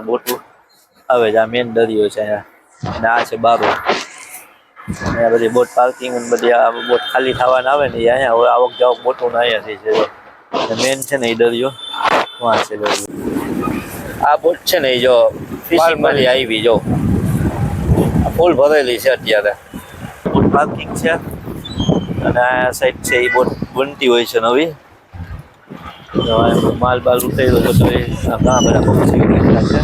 ને બોટું આવે છે આ મેન દરિયો છે અહીંયા. અને આ છે બારો. અહીંયા બધી બોટ પાર્કિંગ અને બધી આ બોટ ખાલી થવાના આવે ને એ અહીંયા હવે આવક જાવક બોટું અહીંયાથી છે મેન છે ને એ દરિયો. વાં છે દરિયો. આ બોટ છે ને એ જો ફિશિંગમાંથી આવી જો. ફૂલ ભરેલી છે અત્યારે. બોટ પાર્કિંગ છે. અને આ સાઈડ છે એ બોટ બનતી હોય છે નવી. માલ બાલ ઉતર્યો બધો એ ઘણા બધા પક્ષીઓ દેખાય છે.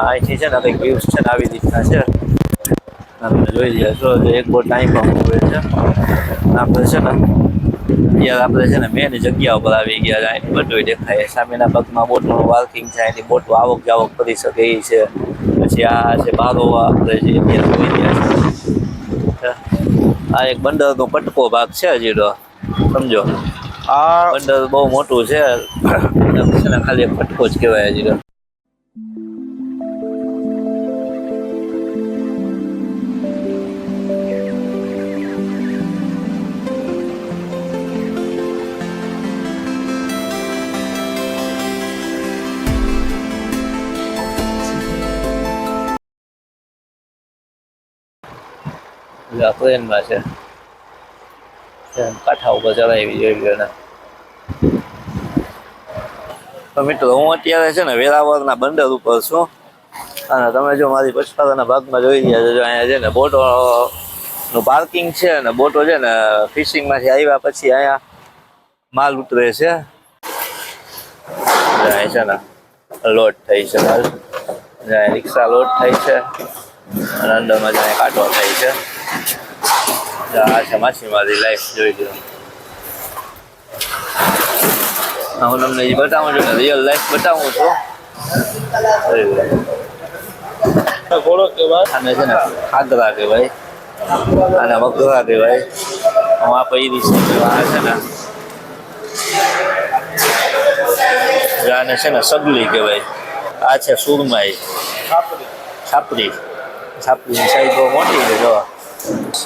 અહીંથી છે ને કંઈક વ્યૂઝ છે ને આવી રીતના છે. આપણે જોઈ રહ્યા છો એક બહુ ટાઈમ પણ ઉભે છે. આપણે છે ને અત્યારે આપણે છે ને મેન જગ્યા ઉપર આવી ગયા બધું દેખાય. સામેના પગમાં બોટનું પાર્કિંગ થાય એની બોટો આવક જાવક કરી શકે એ છે. પછી આ છે બારો આપણે જે અત્યારે જોઈ રહ્યા છે. આ એક બંદરનો પટકો ભાગ છે તો, સમજો. આ બંડલ બહુ મોટું છે. ખાલી ફટકો જ કહેવાય હજી તો. એટલે આ પ્લેનમાં છે. એમ કાંઠા ઉપર ચડાવી જોઈ ને તો મિત્રો, હું અત્યારે છે ને વેરાવળના બંદર ઉપર છું. અને તમે જો મારી પછપાડાના ભાગમાં જોઈ રહ્યા છો અહીંયા છે ને બોટો નું પાર્કિંગ છે ને બોટો છે ને ફિશિંગમાંથી આવ્યા પછી અહીંયા માલ ઉતરે છે. જાય છે ને લોડ થઈ છે માલ. રિક્ષા લોડ થઈ છે. અને અંદરમાં જાય કાંટો થાય છે. આ છે માછીમારી લાઈફ જોઈ લો હું તમને એ બતાવું છું રિયલ લાઈફ બતાવું છું. ઘોડો કહેવાય ખાગરા કહેવાય. આને મગરા કહેવાય. હું આ આ છે ને આને છે ને સગલી કહેવાય. આ છે સુરમાઈ. છાપરી. છાપરી. છાપરીની સાઈઝ બહુ મોટી છે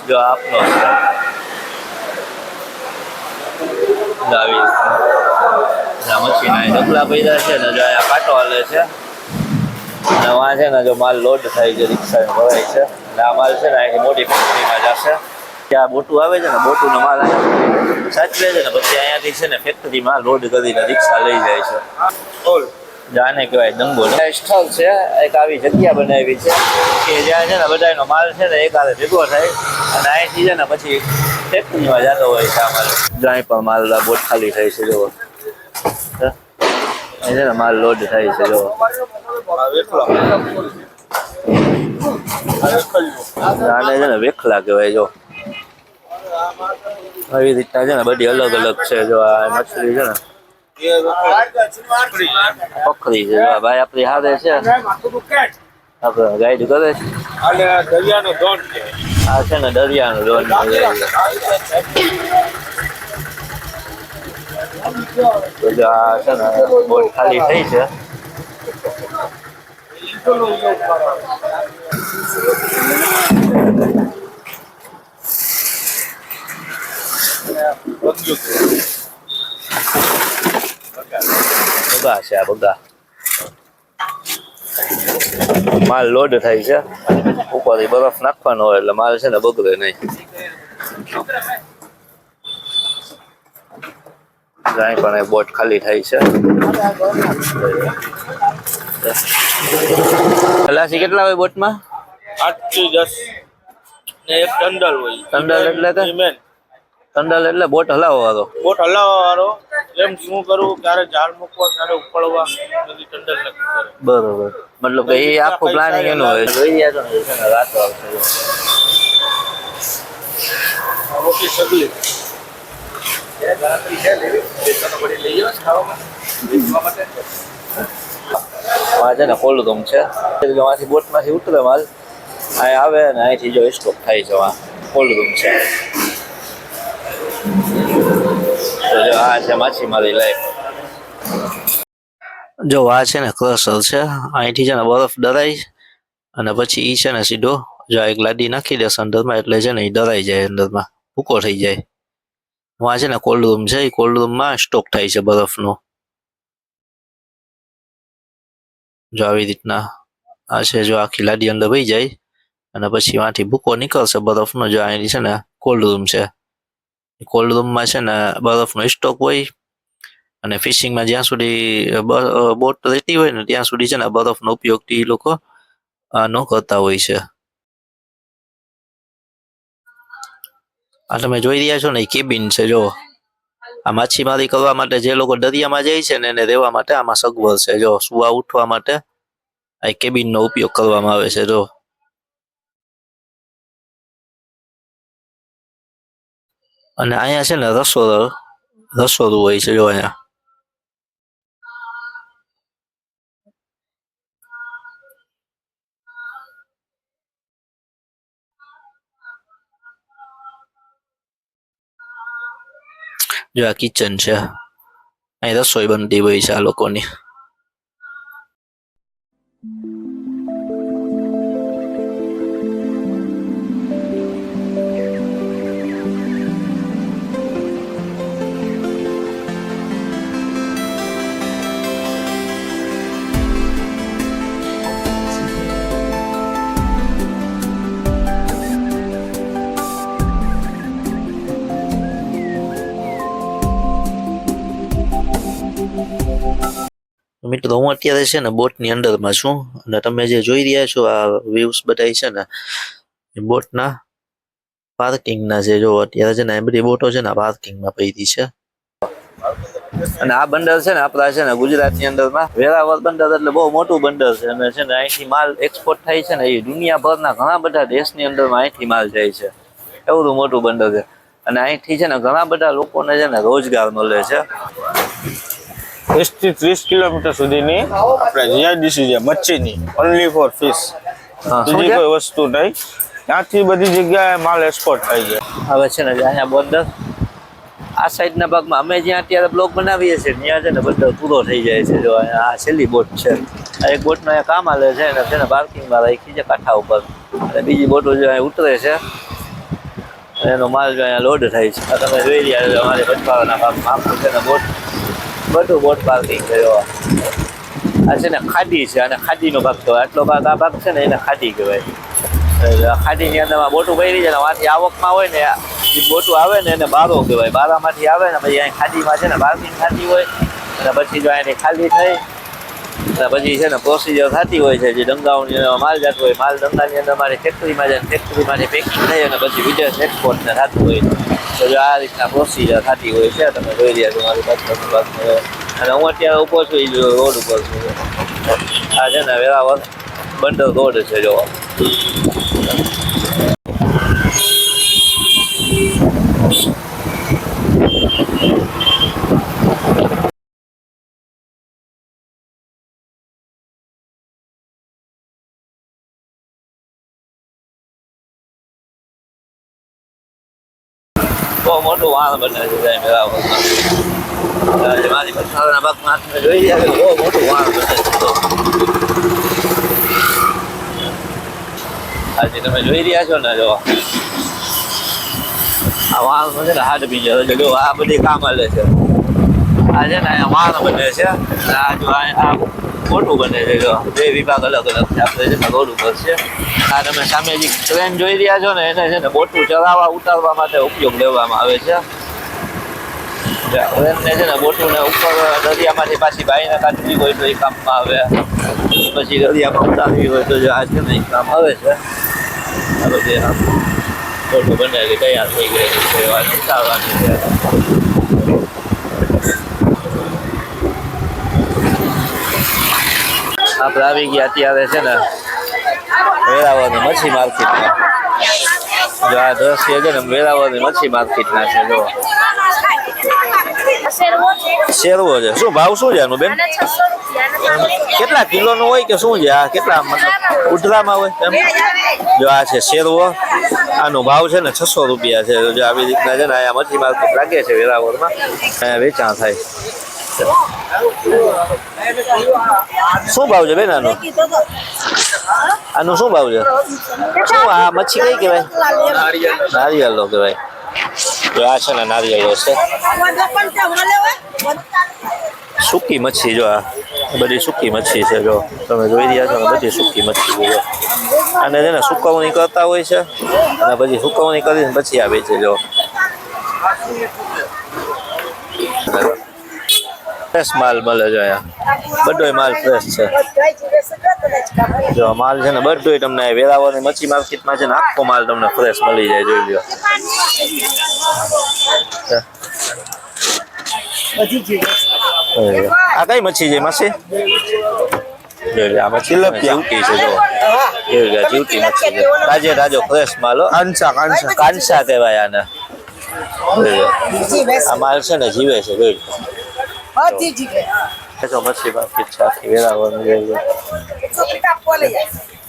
જો આપનો. આ મશીન આ પૈદા છે ને જો અહીંયા કાંટો હાલે છે. અને વાં છે ને જો માલ લોડ થાય છે રિક્ષા ભરાય છે. અને આ માલ છે ને અહીંથી મોટી ફેક્ટરીમાં જશે. ત્યાં બોટું આવે છે ને બોટુનો માલ સાચવે છે ને, પછી અહીંયાથી છે ને ફેક્ટરીમાં લોડ કરીને રિક્ષા લઈ જાય છે. જાને કહેવાય દંગોલ સ્થળ છે એક આવી જગ્યા બનાવી છે કે જ્યાં છે ને બધાનો માલ છે ને એક એકાદે ભેગો થાય અને અહીંથી છે ને પછી ફેક્ટરીમાં જતો હોય છે આ માલ જ્યાં પણ માલ બોટ ખાલી થાય છે જો? છે ને માલ લોડ થાય છે વેખલ્યો આને છે ને વેખલા કહેવાય જો આવી રીતના છે ને બધી અલગ અલગ છે જો આ મછલી છે ને. પકડી છે. ભાઈ, આપણી હારે છે. આપડે ગાઈડ કરે છે. આ છે ને દરિયાનું ડોન તો છે ને બોટ ખાલી થઈ છે. બગા છે આ બગા માલ લોડ થાય છે. ઉપરથી બરફ નાખવાનો હોય એટલે માલ છે ને બગડે નહીં. અહીં પણ બોટ ખાલી થાય છે. ખલાસી કેટલા હોય બોટમાં? આઠથી દસ. ને એક ટંડલ હોય. ટંડલ એટલે ટંડલ એટલે બોટ હલાવવા વાળો બોટ હલાવવા એમ શું કરવું ક્યારે ઝાડ મૂકવા ક્યારે ઉપડવા બધી ટંડલ નક્કી કરે. બરોબર. મતલબ કે એ આખું પ્લાનિંગ એનું હોય જોઈ રહ્યા છો ને છે ને રાતો આવશે. મોટી સગલી. છે ને કોલ્ડ રૂમ છે જો આથી બોટમાંથી ઉતરે માલ. અહીં આવે ને અહીંથી જો સ્ટોક થાય છે આ કોલ્ડ રૂમ છે. તો આ માછીમારી લાઈફ જો આ છે ને ક્રસર છે? અહીંથી છે ને બરફ ડરાય અને પછી ઈ છે ને સીધો જો એક લાદી નાખી દેશે અંદરમાં, એટલે છે ને એ ડરાઈ જાય અંદરમાં, ભૂકો થઈ જાય. આ છે ને કોલ્ડ રૂમ છે એ કોલ્ડ રૂમમાં સ્ટોક થાય છે બરફનો. જો આવી રીતના આ છે, જો આખી લાડી અંદર વહી જાય અને પછી વાંથી ભૂકો નીકળશે બરફનો, જો અહીંથી છે ને કોલ્ડ રૂમ છે. કોલ્ડ રૂમમાં છે ને બરફનો સ્ટોક હોય અને ફિશિંગમાં જ્યાં સુધી બોટ રહેતી હોય ને ત્યાં સુધી છે ને બરફનો ઉપયોગથી લોકો ન કરતા હોય છે. આ તમે જોઈ રહ્યા છો ને એ કેબિન છે, જો. આ માછીમારી કરવા માટે જે લોકો દરિયામાં જાય છે ને એને રહેવા માટે આમાં સગવડ છે, જો. સુવા ઉઠવા માટે આ કેબિનનો ઉપયોગ કરવામાં આવે છે, જો. અને અહીંયા છે ને રસોડો રસોડું હોય છે જો અહીંયા જો આ કિચન છે અહીં રસોઈ બનતી હોય છે આ લોકોની મિત્રો, હું અત્યારે છે ને બોટની અંદરમાં છું અને તમે જે જોઈ રહ્યા છો આ વ્યૂઝ બધા છે ને, એ બોટના પાર્કિંગના છે. જો અત્યારે છે ને એ બધી બોટો છે ને પાર્કિંગમાં પડી છે. અને આ બંદર છે ને આપણા છે ને ગુજરાતની અંદરમાં વેરાવળ બંદર એટલે બહુ મોટું બંદર છે. અને છે ને અહીંથી માલ એક્સપોર્ટ થાય છે ને એ દુનિયાભરના ઘણા બધા દેશની અંદરમાં અહીંથી માલ જાય છે. એવું મોટું બંદર છે. અને અહીંથી છે ને ઘણા બધા લોકોને છે ને રોજગાર મળે છે. વીસથી ત્રીસ કિલોમીટર સુધીની આપણે જીઆઈડીસી છે મચ્છીની ઓનલી ફોર ફિશ બીજી કોઈ વસ્તુ નહીં. ત્યાંથી બધી જગ્યાએ માલ એક્સપોર્ટ થાય છે. હવે છે ને અહીંયા બંદર આ સાઈડના ભાગમાં અમે જ્યાં અત્યારે બ્લોક બનાવીએ છીએ ત્યાં છે ને બંદર પૂરો થઈ જાય છે. જો આ છેલ્લી બોટ છે. આ એક બોટનો અહીંયા કામ હાલે છે અને છે ને પાર્કિંગમાં રાખી છે કાંઠા ઉપર. અને બીજી બોટો જો અહીંયા ઉતરે છે એનો માલ જો અહીંયા લોડ થાય છે. તમે જોઈ રહ્યા છો અમારે પંચવાળાના ભાગમાં આખું છે ને બોટ બધું બોટ પાર્કિંગ કર્યો આ છે ને ખાડી છે, અને ખાડીનો ભાગ કહેવાય. આટલો ભાગ આ ભાગ છે ને એને ખાડી કહેવાય. ખાદીની અંદરમાં બોટું ભરી છે ને વાંથી આવકમાં હોય ને બોટું આવે ને એને બારો કહેવાય. બારામાંથી આવે ને પછી અહીં ખાડીમાં છે ને પાર્કિંગ થતી હોય. અને પછી જો અહીંની ખાલી થઈ પછી છે ને પ્રોસિજર થતી હોય છે, જે ડંગાઓની માલ જતો હોય, માલ ડંગાની અંદર મારી ફેક્ટરીમાં જાય ફેક્ટરીમાંથી પેકિંગ થઈ અને પછી વિદેશ એક્સપોર્ટને થતું હોય તો જો આ રીતના પ્રોસિજર થતી હોય છે, તમે જોઈ રહ્યા છો મારી પાછળ. અને હું અત્યારે ઉપર છું એ રોડ ઉપર છું. આ છે ને વેરાવળ બંડર રોડ છે જો બહુ મોટું વાહન બને છે સાહેબ વેરાવળમાં મારી પછાડના ભાગમાં જોઈ રહ્યા છો, બહુ મોટું વાહન બને આજે તમે જોઈ રહ્યા છો ને જો. આ વાહન છે ને બીજે એટલે જો આ બધી કામ હાલે છે. આ છે ને અહીંયા વાહન બને છે. આ મોટું બને છે જો. બે વિભાગ અલગ અલગ છે. આપણે છે ને રોડ ઉપર છે આ તમે સામે જે ટ્રેન જોઈ રહ્યા છો ને, એને છે ને બોટું ચલાવવા, ઉતારવા માટે ઉપયોગ લેવામાં આવે છે. ટ્રેનને છે ને બોટુંને ઉપર, દરિયામાંથી પાછી બાઈને કાઢવી હોય તો એ કામમાં આવે. પછી દરિયામાં ઉતારવી હોય તો જો આ છે ને એ કામ આવે છે. આ બધી બોટું બનેલી તૈયાર થઈ ગઈ છે ઉતારવાની છે. આપણે આવી ગયા અત્યારે છે ને વેરાવળની મચ્છી માર્કેટમાં. જો આ દ્રશ્ય છે ને વેરાવળની મચ્છી માર્કેટના છે જો. શેરવો છે. શું ભાવ શું છે આનું બેન? કેટલા કિલોનું હોય કે શું છે? આ કેટલા મતલબ ઉધરામાં હોય એમ? જો આ છે શેરવો આનો ભાવ છે ને છસો રૂપિયા છે. જો આવી રીતના છે ને આ મચ્છી માર્કેટ લાગે છે વેરાવળમાં. વેચાણ થાય. શું ભાવ છે બેન આનો? આનું શું ભાવ છે? શું આ મચ્છી કઈ કહેવાય? નારિયેળનો કહેવાય. જો આ છે ને નારિયેળો છે. સૂકી મચ્છી જો આ. બધી સૂકી મચ્છી છે જો. તમે જોઈ રહ્યા છો ને બધી સૂકી મચ્છી છે અને છે ને સુકવણી કરતા હોય છે. અને પછી સુકવણી કરીને પછી આવે છે જો. ફ્રેશ માલ મળે છે અહીંયા. બધોય માલ ફ્રેશ છે. જો માલ છે ને બધોય તમને વેરાવળની મચ્છી માર્કેટમાં છે ને આખો માલ તમને ફ્રેશ મળી જાય જોઈ લો આ કઈ મચ્છી છે માસી જોઈ લ્યો, આ મચ્છી છે જો જીવતી મચ્છી છે. તાજે તાજો ફ્રેશ માલ કાંસા કાંસા. કાંસા કહેવાય આને. આ માલ છે ને જીવે છે જોઈ લ્યો. જો મચ્છી માર્કેટ છે આખી વેરાવળની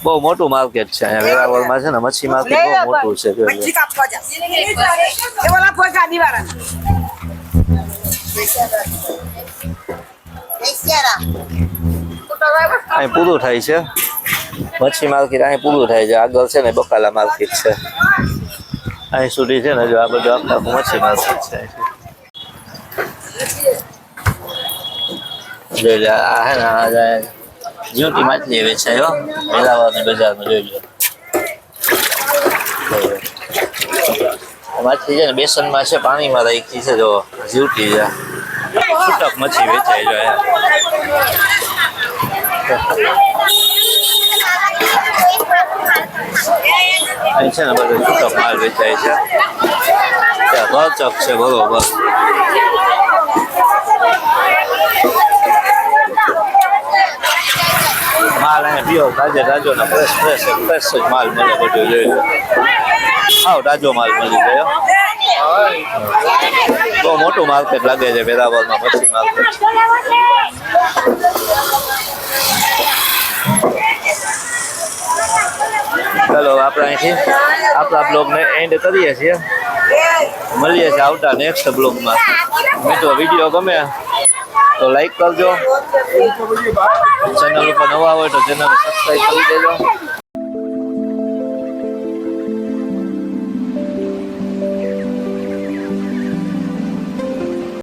બહુ મોટું માર્કેટ છે અહીંયા વેરાવળમાં છે ને મચ્છી માર્કેટ બહુ મોટું છે અહીં પૂરું થાય છે. મચ્છી માર્કેટ અહીં પૂરું થાય છે. આગળ છે ને બકાલા માર્કેટ છે. અહીં સુધી છે ને જો આ બધું આખું મચ્છી માર્કેટ છે. જોઈ લે આ હે ને આ જે જીવતી માછલી વેચાય હો વેરાવળની બજારમાં જોઈ લો આ માછલી છે ને બેસનમાં છે પાણીમાં રાખી છે જો જીવતી છે છૂટક મચ્છી વેચાય જો અહીંયા અહીં છે ને બધું છૂટક માલ વેચાય છે ત્યાં રચક છે બરોબર માલ અહીંયા પીવો તાજે રાજોના ફ્રેશ ફ્રેશ ફ્રેશ જ માલ મળે બધું, જોઈ લો. આવ રાજો માલ મળી ગયો. બહુ મોટું માર્કેટ લાગે છે વેરાવળમાં મચ્છી માર્કેટ. ચાલો, આપણે અહીંથી આપણા બ્લોગને એન્ડ કરીએ છીએ. મળીએ છીએ આવતા નેક્સ્ટ બ્લોગમાં. મિત્રો વીડિયો ગમે તો લાઈક કરજો. ચેનલ ઉપર નવા હોય તો ચેનલ સબસ્ક્રાઈબ કરી દેજો.